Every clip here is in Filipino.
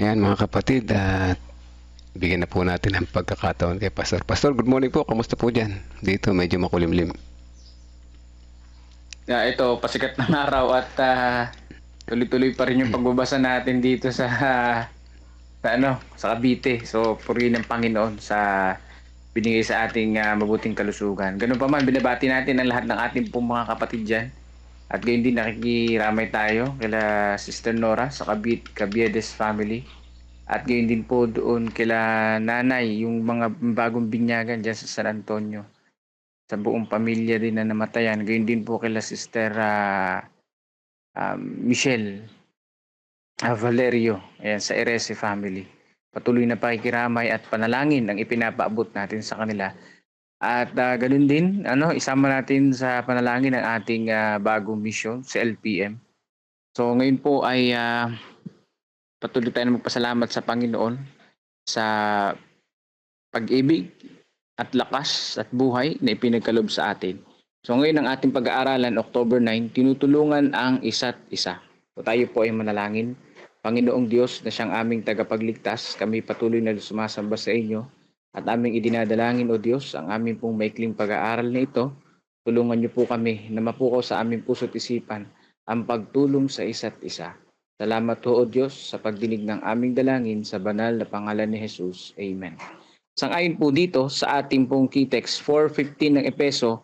Ayan mga kapatid, at bigyan na po natin ang pagkakataon kay Pastor. Pastor, good morning po. Kamusta po dyan? Dito medyo makulimlim. Yeah, ito, pasikat ng araw at ah, tuloy-tuloy pa rin yung pagbabasa natin dito sa sa ano, sa Cavite. So, purihin ng Panginoon sa binigay sa ating ah, mabuting kalusugan. Ganun pa man, binabati natin ang lahat ng ating pong mga kapatid dyan. At gayon din nakikiramay tayo kila Sister Nora sa Kabit, Kabiedes family. At gayon din po doon kila nanay, yung mga bagong binyagan dyan sa San Antonio sa buong pamilya din na namatayan. Gayun din po kila Sister ah, um, Michelle ah, Valerio ayan, sa Erese family. Patuloy na pakikiramay at panalangin ang ipinapaabot natin sa kanila. At ah, ganun din, ano, isama natin sa panalangin ang ating ah, bagong mission sa LPM. So ngayon po ay ah, patuloy tayo na magpasalamat sa Panginoon sa pag-ibig at lakas at buhay na ipinagkalob sa atin. So ngayon ang ating pag-aaralan, October 9, tinutulungan ang isa't isa. So tayo po ay manalangin. Panginoong Diyos na siyang aming tagapagligtas, kami patuloy na sumasamba sa inyo at aming idinadalangin o Diyos ang aming pong maikling pag-aaral na ito. Tulungan niyo po kami na mapukaw sa aming puso't isipan ang pagtulong sa isa't isa. Salamat po o Diyos sa pagdinig ng aming dalangin sa banal na pangalan ni Jesus. Amen. Sangayon po dito sa ating pong key text 4.15 ng Epeso,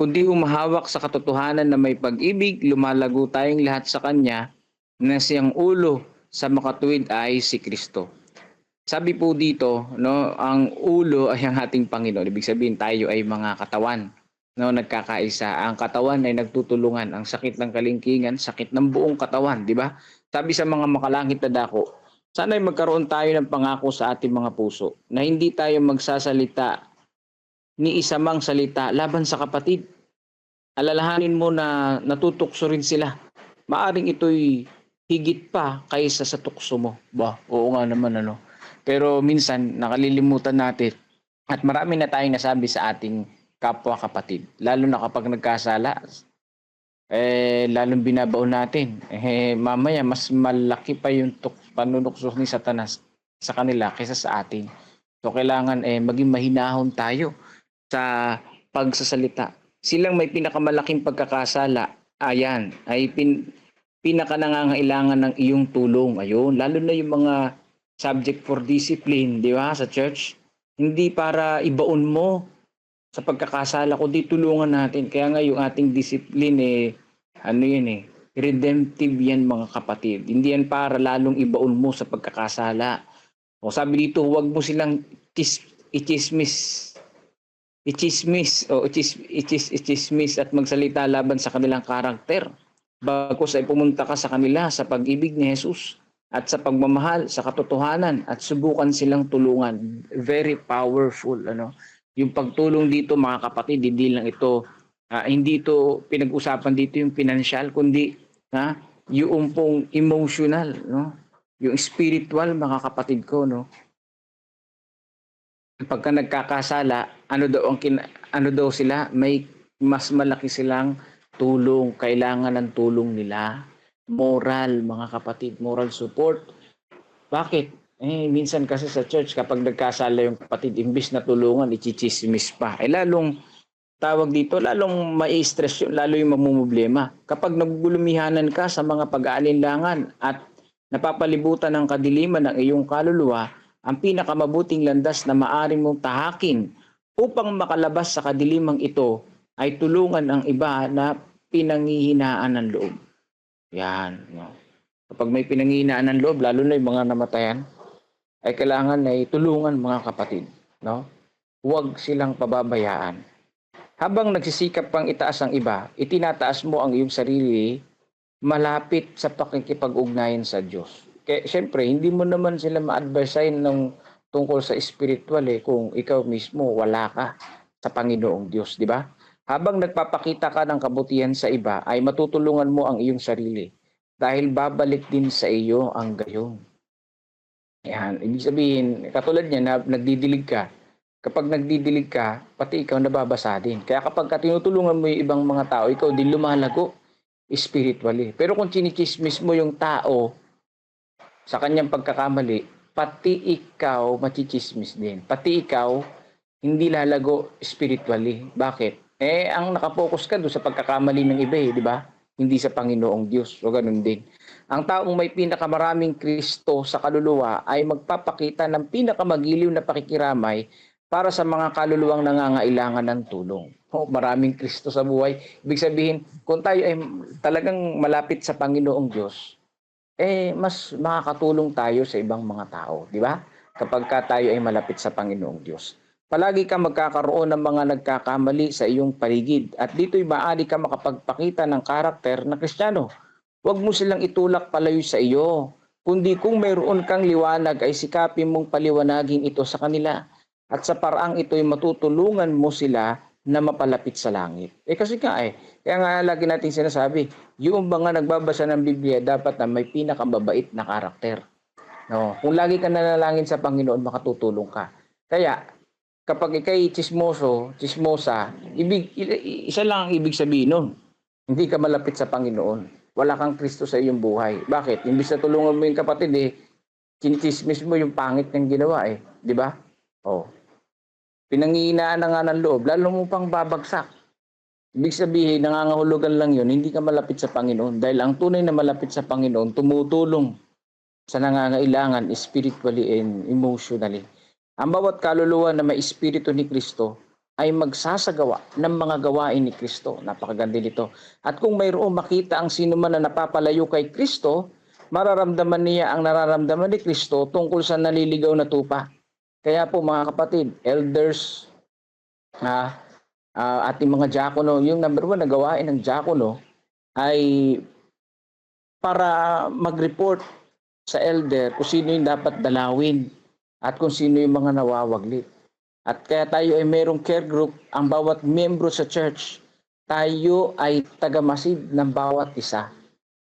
kundi humahawak sa katotohanan na may pag-ibig, lumalago tayong lahat sa Kanya na siyang ulo sa makatuwid ay si Kristo. Sabi po dito, no, ang ulo ay ang ating Panginoon. Ibig sabihin tayo ay mga katawan, no, nagkakaisa. Ang katawan ay nagtutulungan. Ang sakit ng kalingkingan, sakit ng buong katawan, di ba? Sabi sa mga makalangit na dako, Sana'y magkaroon tayo ng pangako sa ating mga puso na hindi tayo magsasalita ni isa mang salita laban sa kapatid. Alalahanin mo na natutukso rin sila. Maaring ito'y higit pa kaysa sa tukso mo. Ba, oo nga naman ano. Pero minsan nakalilimutan natin at marami na tayong nasabi sa ating kapwa kapatid. Lalo na kapag nagkasala, eh, lalong binabaon natin. Eh, mamaya, mas malaki pa yung tuk- panunukso ni Satanas sa kanila kaysa sa atin. So, kailangan eh, maging mahinahon tayo sa pagsasalita. Silang may pinakamalaking pagkakasala, ayan, ay pin, pinakanangangailangan ng iyong tulong. Ayun, lalo na yung mga subject for discipline, di ba, sa church. Hindi para ibaon mo sa pagkakasala, kundi tulungan natin. Kaya nga yung ating discipline eh, ano yun eh, redemptive yan mga kapatid. Hindi yan para lalong ibaon mo sa pagkakasala. O sabi dito, huwag mo silang tis, ichismis, ichismis, o ichis, ichis, ichismis at magsalita laban sa kanilang karakter. Bagkus ay pumunta ka sa kanila sa pag-ibig ni Jesus at sa pagmamahal, sa katotohanan at subukan silang tulungan. Very powerful, ano? Yung pagtulong dito mga kapatid, hindi lang ito ah, hindi ito pinag-usapan dito yung financial kundi ha, yung pong emotional, no? Yung spiritual mga kapatid ko, no? Pagka nagkakasala, ano daw ang kin- ano daw sila, may mas malaki silang tulong, kailangan ng tulong nila. Moral, mga kapatid, moral support. Bakit? Eh, minsan kasi sa church, kapag nagkasala yung kapatid, imbis na tulungan, ichichismis pa. Eh, lalong tawag dito, lalong mai-stress yun, lalo yung mamumblema. Kapag nagugulumihanan ka sa mga pag-aalinlangan at napapalibutan ng kadiliman ng iyong kaluluwa, ang pinakamabuting landas na maaari mong tahakin upang makalabas sa kadilimang ito ay tulungan ang iba na pinanghihinaan ng loob. Yan. No? Kapag may pinanghihinaan ng loob, lalo na yung mga namatayan, ay kailangan ay tulungan mga kapatid. No? Huwag silang pababayaan. Habang nagsisikap pang itaas ang iba, itinataas mo ang iyong sarili malapit sa pakikipag-ugnayan sa Diyos. Kaya syempre, hindi mo naman sila ma-advisein ng tungkol sa spiritual eh kung ikaw mismo wala ka sa Panginoong Diyos, di ba? Habang nagpapakita ka ng kabutihan sa iba, ay matutulungan mo ang iyong sarili dahil babalik din sa iyo ang gayon. Yan, ibig sabihin, katulad niya na nagdidilig ka, kapag nagdidilig ka, pati ikaw nababasa din. Kaya kapag ka tinutulungan mo yung ibang mga tao, ikaw din lumalago spiritually. Pero kung chinichismis mo yung tao, sa kanyang pagkakamali, pati ikaw machichismis din. Pati ikaw hindi lalago spiritually. Bakit? Eh, ang nakapokus ka doon sa pagkakamali ng iba eh, di ba? Hindi sa Panginoong Diyos. O ganun din. Ang taong may pinakamaraming Kristo sa kaluluwa ay magpapakita ng pinakamagiliw na pakikiramay para sa mga kaluluwang nangangailangan ng tulong. Oh, maraming Kristo sa buhay. Ibig sabihin, kung tayo ay talagang malapit sa Panginoong Diyos, eh mas makakatulong tayo sa ibang mga tao, di ba? Kapag ka tayo ay malapit sa Panginoong Diyos. Palagi ka magkakaroon ng mga nagkakamali sa iyong paligid at dito'y maaari ka makapagpakita ng karakter na Kristiyano. Huwag mo silang itulak palayo sa iyo, kundi kung mayroon kang liwanag ay sikapin mong paliwanagin ito sa kanila at sa paraang ito'y matutulungan mo sila na mapalapit sa langit. Eh kasi nga eh, kaya nga lagi natin sinasabi, yung mga nagbabasa ng Biblia dapat na may pinakamabait na karakter. No, kung lagi ka nanalangin sa Panginoon, makatutulong ka. Kaya kapag ikay chismoso, chismosa, ibig isa lang ang ibig sabihin nun. Hindi ka malapit sa Panginoon. Wala kang Kristo sa iyong buhay. Bakit? Imbis na tulungan mo yung kapatid eh, chinichismis mo yung pangit ng ginawa eh. Di ba? Oh. Pinangihinaan na nga ng loob, lalo mo pang babagsak. Ibig sabihin, nangangahulugan lang yun, hindi ka malapit sa Panginoon. Dahil ang tunay na malapit sa Panginoon, tumutulong sa nangangailangan spiritually and emotionally. Ang bawat kaluluwa na may espiritu ni Kristo ay magsasagawa ng mga gawain ni Kristo. Napakaganda nito. At kung mayroong makita ang sino man na napapalayo kay Kristo, mararamdaman niya ang nararamdaman ni Kristo tungkol sa naliligaw na tupa. Kaya po mga kapatid, elders, ah, ah, ating mga diakono, yung number one na gawain ng diakono ay para mag-report sa elder kung sino yung dapat dalawin at kung sino yung mga nawawaglit. At kaya tayo ay mayroong care group, ang bawat membro sa church, tayo ay tagamasid ng bawat isa.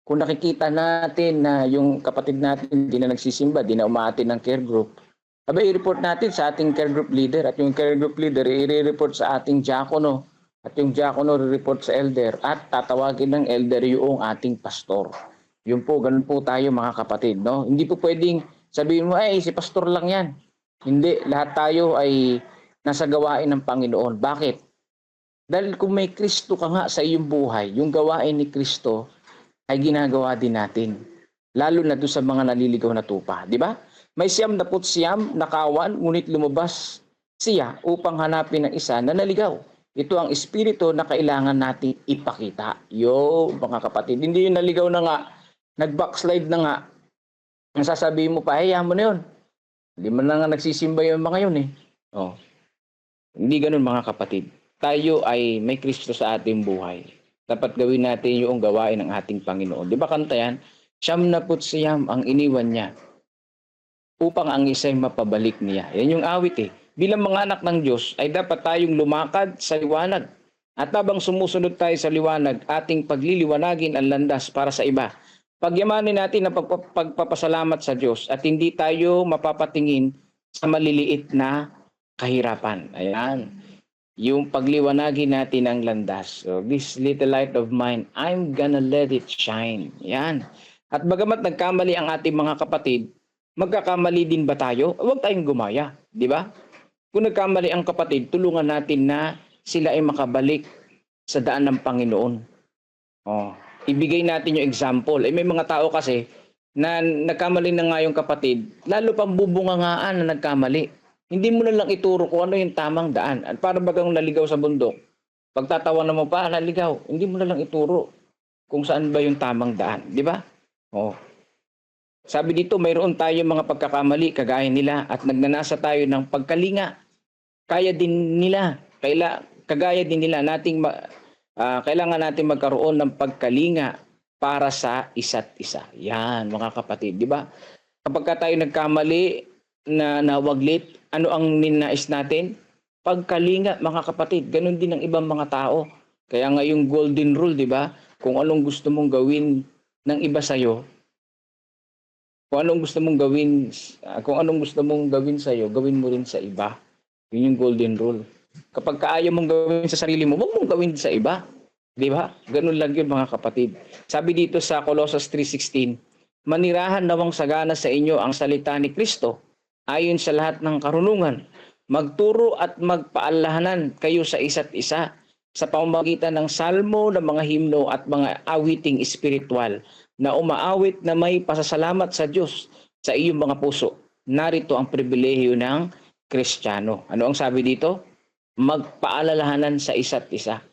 Kung nakikita natin na yung kapatid natin hindi na nagsisimba, di na umaatin ng care group, Aba, i-report natin sa ating care group leader at yung care group leader i-report sa ating diakono at yung diakono i-report sa elder at tatawagin ng elder yung ating pastor. Yun po, ganun po tayo mga kapatid. No? Hindi po pwedeng sabihin mo, ay si pastor lang yan. Hindi, lahat tayo ay nasa gawain ng Panginoon. Bakit? Dahil kung may Kristo ka nga sa iyong buhay, yung gawain ni Kristo ay ginagawa din natin. Lalo na doon sa mga naliligaw na tupa. Di ba? May siyam na siyam na kawan, ngunit lumabas siya upang hanapin ng isa na naligaw. Ito ang espiritu na kailangan nating ipakita. Yo, mga kapatid, hindi yung naligaw na nga, nag-backslide na nga. Ang sasabihin mo pa, hayaan mo na yun. Hindi man na nga nagsisimba yung mga yun eh. Oh. Hindi ganun mga kapatid. Tayo ay may Kristo sa ating buhay. Dapat gawin natin yung gawain ng ating Panginoon. Di ba kanta yan? Siyam na siyam ang iniwan niya upang ang isa'y mapabalik niya. Yan yung awit eh. Bilang mga anak ng Diyos ay dapat tayong lumakad sa liwanag. At habang sumusunod tayo sa liwanag, ating pagliliwanagin ang landas para sa iba. Pagyamanin natin pagpa- pagpapasalamat sa Diyos at hindi tayo mapapatingin sa maliliit na kahirapan. Ayan. Yung pagliwanagin natin ang landas. So, this little light of mine, I'm gonna let it shine. Yan. At bagamat nagkamali ang ating mga kapatid, magkakamali din ba tayo? Huwag tayong gumaya, di ba? Kung nagkamali ang kapatid, tulungan natin na sila ay makabalik sa daan ng Panginoon. Oh, ibigay natin yung example. Eh, may mga tao kasi na nagkamali na nga yung kapatid, lalo pang bubungangaan na nagkamali. Hindi mo na lang ituro kung ano yung tamang daan. At para bagang naligaw sa bundok, pagtatawa mo pa, naligaw, hindi mo na lang ituro kung saan ba yung tamang daan. Di ba? Oh, sabi dito, mayroon tayo mga pagkakamali kagaya nila at nagnanasa tayo ng pagkalinga. Kaya din nila, kaila, kagaya din nila nating ma- ah, kailangan natin magkaroon ng pagkalinga para sa isa't isa. Yan, mga kapatid, di ba? Kapag ka tayo nagkamali na nawaglit, ano ang ninais natin? Pagkalinga, mga kapatid. Ganon din ang ibang mga tao. Kaya nga golden rule, di ba? Kung anong gusto mong gawin ng iba sa'yo, kung anong gusto mong gawin, ah, kung anong gusto mong gawin sa iyo, gawin mo rin sa iba. Yun yung golden rule. Kapag kaayaw mong gawin sa sarili mo, huwag mong gawin sa iba. Di ba? Ganun lang yun mga kapatid. Sabi dito sa Colossus 3.16, manirahan nawang sagana sa inyo ang salita ni Kristo ayon sa lahat ng karunungan. Magturo at magpaalahanan kayo sa isa't isa sa pamamagitan ng salmo, ng mga himno at mga awiting espiritual na umaawit na may pasasalamat sa Diyos sa iyong mga puso. Narito ang pribilehiyo ng Kristiyano. Ano ang sabi dito? Magpaalalahanan sa isa't isa.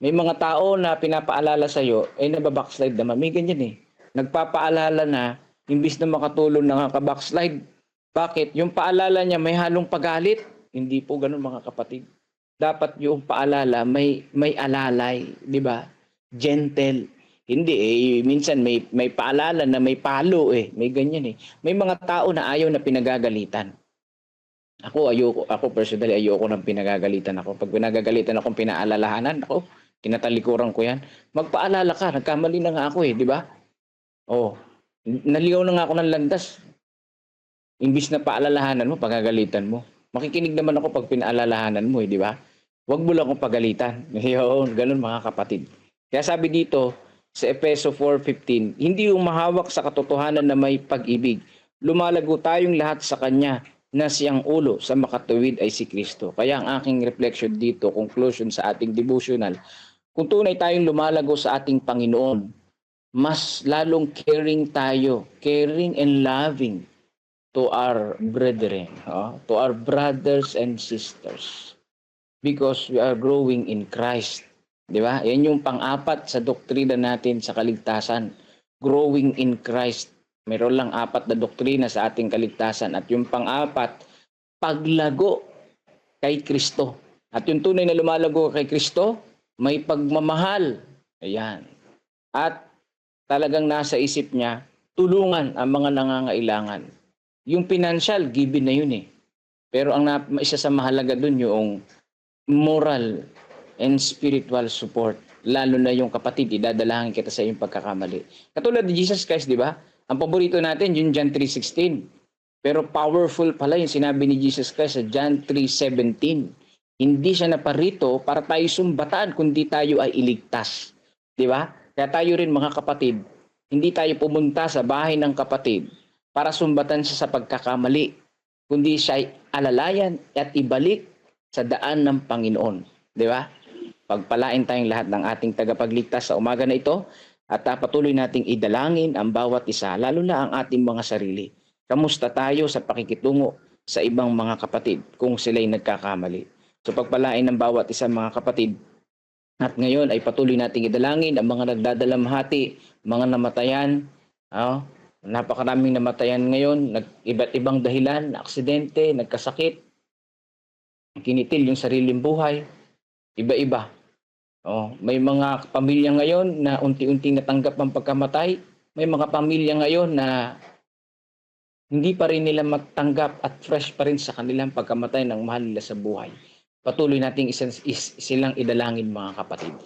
May mga tao na pinapaalala sa iyo ay nababackslide naman. May ganyan eh. Nagpapaalala na imbis na makatulong na backslide Bakit? Yung paalala niya may halong pagalit. Hindi po ganun mga kapatid. Dapat yung paalala may may alalay, di ba? Gentle. Hindi eh minsan may may paalala na may palo eh, may ganyan eh. May mga tao na ayaw na pinagagalitan. Ako ayoko, ako personally ayoko ng pinagagalitan ako. Pag pinagagalitan akong pinaalalahanan, ako tinatalikuran ko 'yan. Magpaalala ka, nagkamali na nga ako eh, di ba? Oh, naligaw na nga ako ng landas. Imbis na paalalahanan mo, pagagalitan mo. Makikinig naman ako pag pinaalalahanan mo, eh, di ba? Huwag mo lang akong pagalitan. Yun, ganun mga kapatid. Kaya sabi dito sa Epeso 4.15, hindi yung mahawak sa katotohanan na may pag-ibig. Lumalago tayong lahat sa Kanya na siyang ulo sa makatuwid ay si Kristo. Kaya ang aking reflection dito, conclusion sa ating devotional, kung tunay tayong lumalago sa ating Panginoon, mas lalong caring tayo, caring and loving to our brethren, oh, to our brothers and sisters. Because we are growing in Christ. Di ba? Yan yung pang-apat sa doktrina natin sa kaligtasan. Growing in Christ. Meron lang apat na doktrina sa ating kaligtasan. At yung pang-apat, paglago kay Kristo. At yung tunay na lumalago kay Kristo, may pagmamahal. Ayan. At talagang nasa isip niya, tulungan ang mga nangangailangan. Yung financial, given na yun eh. Pero ang na, isa sa mahalaga dun yung moral and spiritual support. Lalo na yung kapatid, idadalahan kita sa iyong pagkakamali. Katulad ni Jesus Christ, di ba? Ang paborito natin, yung John 3.16. Pero powerful pala yung sinabi ni Jesus Christ sa John 3.17. Hindi siya naparito para tayo sumbatan, kundi tayo ay iligtas. Di ba? Kaya tayo rin mga kapatid, hindi tayo pumunta sa bahay ng kapatid para sumbatan siya sa pagkakamali, kundi siya ay alalayan at ibalik sa daan ng Panginoon. Di ba? Pagpalain tayong lahat ng ating tagapagligtas sa umaga na ito at uh, patuloy nating idalangin ang bawat isa, lalo na ang ating mga sarili. Kamusta tayo sa pakikitungo sa ibang mga kapatid kung sila'y nagkakamali? So pagpalain ng bawat isa mga kapatid, at ngayon ay patuloy nating idalangin ang mga nagdadalamhati, mga namatayan, oh, napakaraming namatayan ngayon, nag, iba't ibang dahilan, aksidente, nagkasakit, kinitil yung sariling buhay, iba-iba. Oh, may mga pamilya ngayon na unti-unting natanggap ang pagkamatay, may mga pamilya ngayon na hindi pa rin nila matanggap at fresh pa rin sa kanilang pagkamatay ng mahal nila sa buhay. Patuloy nating is, silang idalangin mga kapatid.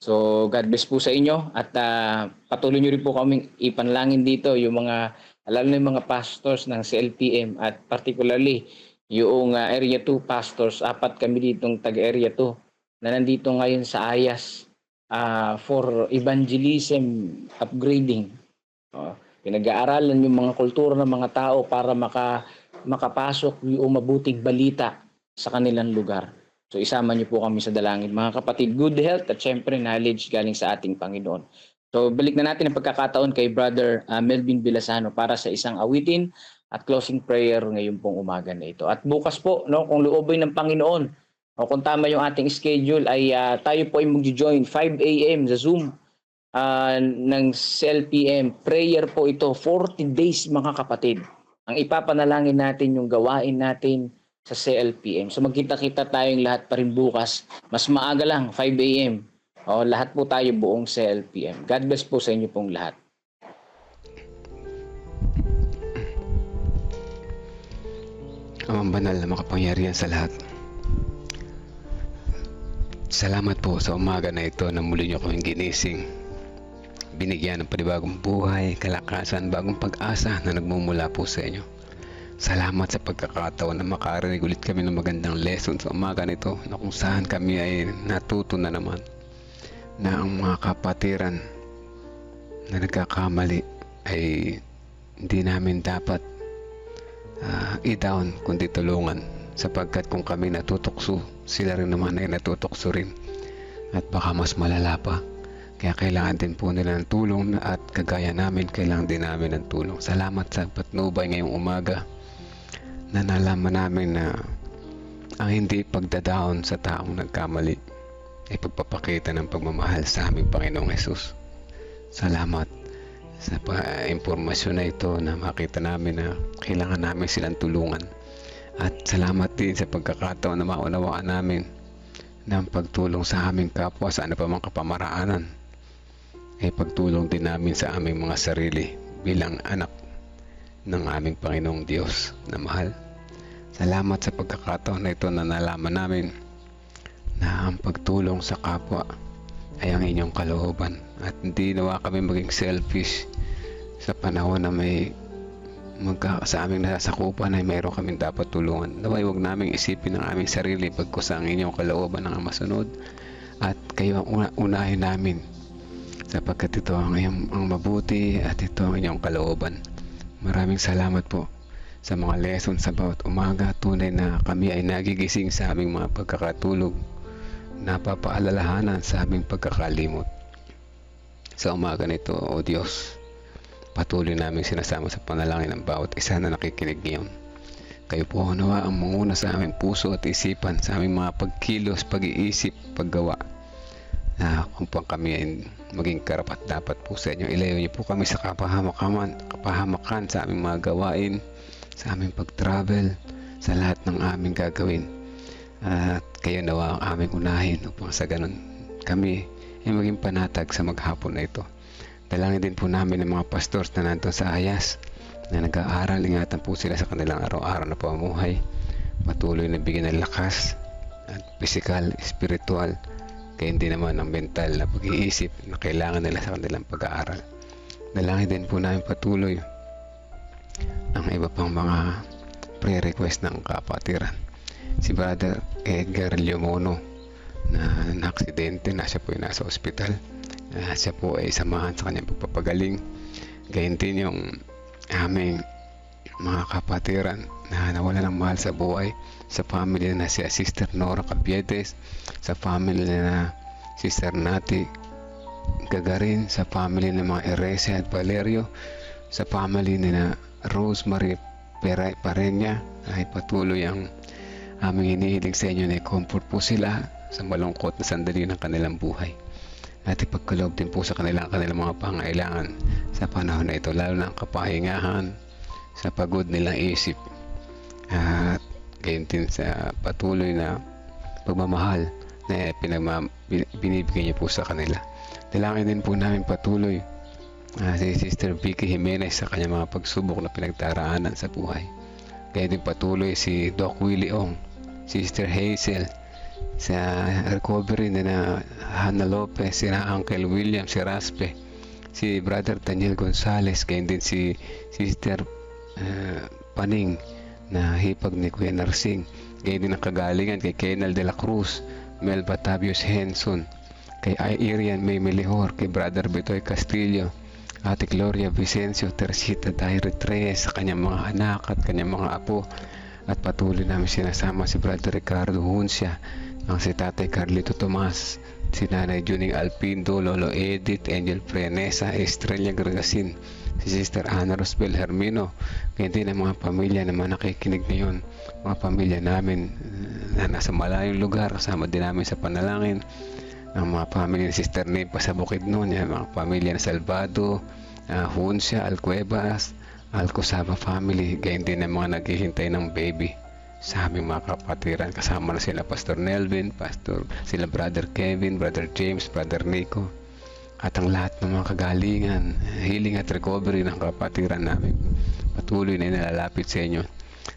So, God bless po sa inyo at uh, patuloy nyo rin po kaming ipanlangin dito yung mga, lalo na yung mga pastors ng CLPM at particularly yung uh, Area 2 pastors, apat kami ditong taga-Area 2 na nandito ngayon sa Ayas uh, for evangelism upgrading. Uh, pinag-aaralan yung mga kultura ng mga tao para maka, makapasok yung mabuting balita sa kanilang lugar. So isama niyo po kami sa dalangin. Mga kapatid, good health at syempre knowledge galing sa ating Panginoon. So balik na natin ang pagkakataon kay Brother uh, Melvin Bilasano para sa isang awitin at closing prayer ngayon pong umaga na ito. At bukas po, no, kung loobin ng Panginoon, o kung tama yung ating schedule, ay uh, tayo po ay mag-join 5 a.m. sa Zoom uh, ng CLPM. Prayer po ito, 40 days mga kapatid. Ang ipapanalangin natin yung gawain natin sa CLPM. So magkita-kita tayong lahat pa rin bukas. Mas maaga lang, 5 a.m. O, lahat po tayo buong CLPM. God bless po sa inyo pong lahat. Amang banal na makapangyarihan sa lahat. Salamat po sa umaga na ito na muli niyo kaming ginising. Binigyan ng panibagong buhay, kalakasan, bagong pag-asa na nagmumula po sa inyo. Salamat sa pagkakataon na makarinig ulit kami ng magandang lesson sa umaga nito na kung saan kami ay natuto na naman na ang mga kapatiran na nagkakamali ay hindi namin dapat ah, i-down kundi tulungan sapagkat kung kami natutukso sila rin naman ay natutukso rin at baka mas malala pa kaya kailangan din po nila ng tulong at kagaya namin kailangan din namin ng tulong salamat sa patnubay ngayong umaga na nalaman namin na ang hindi pagdadaon sa taong nagkamali ay pagpapakita ng pagmamahal sa aming Panginoong Yesus. Salamat sa pa- impormasyon na ito na makita namin na kailangan namin silang tulungan. At salamat din sa pagkakataon na maunawaan namin ng pagtulong sa aming kapwa sa ano pa mang kapamaraanan ay pagtulong din namin sa aming mga sarili bilang anak ng aming Panginoong Diyos na mahal. Salamat sa pagkakataon na ito na nalaman namin na ang pagtulong sa kapwa ay ang inyong kalooban at hindi nawa kami maging selfish sa panahon na may magka, sa aming nasasakupan ay mayroon kaming dapat tulungan. Naway huwag naming isipin ang aming sarili pagkus ang inyong kalooban ang masunod at kayo ang una, unahin namin sapagkat ito ang, iyong, ang mabuti at ito ang inyong kalooban. Maraming salamat po sa mga lesson sa bawat umaga. Tunay na kami ay nagigising sa aming mga pagkakatulog. Napapaalalahanan sa aming pagkakalimot. Sa umaga nito, O Diyos, patuloy namin sinasama sa panalangin ng bawat isa na nakikinig ngayon. Kayo po nawa ang manguna sa aming puso at isipan, sa aming mga pagkilos, pag-iisip, paggawa. Na kung pa kami ay maging karapat dapat po sa inyo, ilayo niyo po kami sa kapahamakan, kapahamakan sa aming mga gawain, sa aming pag-travel, sa lahat ng aming gagawin. At kayo nawa ang aming unahin upang sa ganun kami ay maging panatag sa maghapon na ito. Dalangin din po namin ng mga pastors na nandun sa Ayas na nag-aaral. Ingatan po sila sa kanilang araw-araw na pamumuhay. Patuloy na bigyan ng lakas at physical, spiritual, kaya hindi naman ang mental na pag-iisip na kailangan nila sa kanilang pag-aaral. Dalangin din po namin patuloy ang iba pang mga pre-request ng kapatiran. Si Brother Edgar Leomono na na-aksidente na siya po ay nasa ospital. Ah, siya po ay samahan sa kanyang pagpapagaling. Gayun din yung aming mga kapatiran na nawala ng mahal sa buhay sa family na si Sister Nora Cabiedes, sa family na Sister Nati Gagarin, sa family ng mga Erese at Valerio, sa family ni na Rosemary Pera- Parenya ay patuloy ang aming hinihiling sa inyo na i-comfort po sila sa malungkot na sandali ng kanilang buhay. At ipagkaloob din po sa kanilang kanilang mga pangailangan sa panahon na ito lalo na ang kapahingahan sa pagod nilang isip. At gayon din sa patuloy na pagmamahal na pinagma, bin- binibigay niyo po sa kanila. Dalangin din po namin patuloy ah, si Sister Vicky Jimenez sa kanyang mga pagsubok na pinagdaraanan sa buhay. Kaya din patuloy si Doc Willie Ong Sister Hazel sa recovery na na Hannah Lopez, si Uncle William, si Raspe, si Brother Daniel Gonzales, gayon din si Sister eh, Paning na hipag ni Kuya Narsing, gayon din ang kagalingan kay Kenal de la Cruz, Mel Batavius Henson, kay Irian May Melihor, kay Brother Betoy Castillo, Ate Gloria Vicencio Tercita Daire Reyes sa kanyang mga anak at kanyang mga apo. At patuloy namin sinasama si Brother Ricardo Huncia, ang si Tatay Carlito Tomas, si Nanay Juning Alpindo, Lolo Edith, Angel Prenesa, Estrella Gargasin, si Sister Ana Rosbel Hermino, kaya din ang mga pamilya na mga nakikinig ngayon, mga pamilya namin uh, na nasa malayong lugar, kasama din namin sa panalangin, ang mga pamilya ni Sister Nepa sa Bukidnon, yung mga pamilya na Salvado, uh, Huncia, Alcuevas, Alcosaba family, gayon din ang mga naghihintay ng baby sa aming mga kapatiran. Kasama na sila Pastor Nelvin, Pastor, sila Brother Kevin, Brother James, Brother Nico, at ang lahat ng mga kagalingan, healing at recovery ng kapatiran namin. Patuloy na inalalapit sa inyo.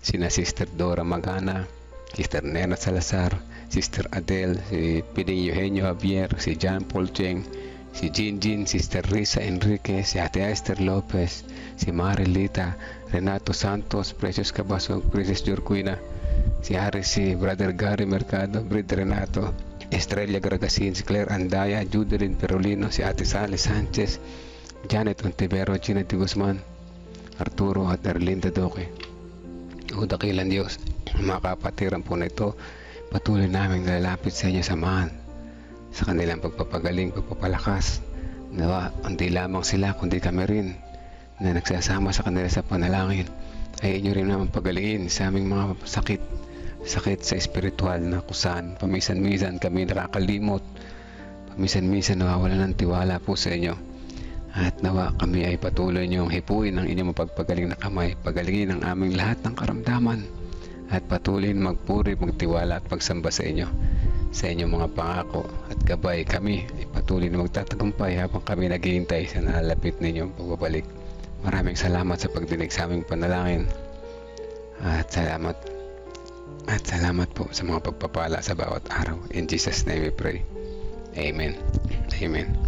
Sina Sister Dora Magana, Sister Nena Salazar, Sister Adele, si Piding Eugenio Javier, si John Paul Cheng, si Jinjin, Sister Risa Enriquez, si Ate Esther Lopez, si Marilita, Renato Santos, Precious Cabasog, Princess Jorquina, si Aris, si Brother Gary Mercado, Brother Renato, Estrella Garagasin, si Claire Andaya, Judeline Perolino, si Ate Sally Sanchez, Janet Ontivero, Gina de Guzman, Arturo at Erlinda Doque. O dakilan Diyos, mga kapatiran po na ito, patuloy namin lalapit sa inyo samahan sa kanilang pagpapagaling, pagpapalakas. Nawa, hindi lamang sila kundi kami rin na nagsasama sa kanila sa panalangin ay inyo rin naman pagalingin sa aming mga sakit sakit sa espiritual na kusan pamisan-misan kami nakakalimot. Pamisan-misan nawawala ng tiwala po sa inyo. At nawa kami ay patuloy niyong hipuin ang inyong mapagpagaling na kamay. Pagalingin ang aming lahat ng karamdaman. At patuloy magpuri, magtiwala at pagsamba sa inyo. Sa inyong mga pangako at gabay kami ay patuloy na magtatagumpay habang kami naghihintay sa nalalapit ninyong pagbabalik. Maraming salamat sa pagdinig sa aming panalangin. At salamat at salamat po sa mga pagpapala sa bawat araw. In Jesus name we pray. Amen. Amen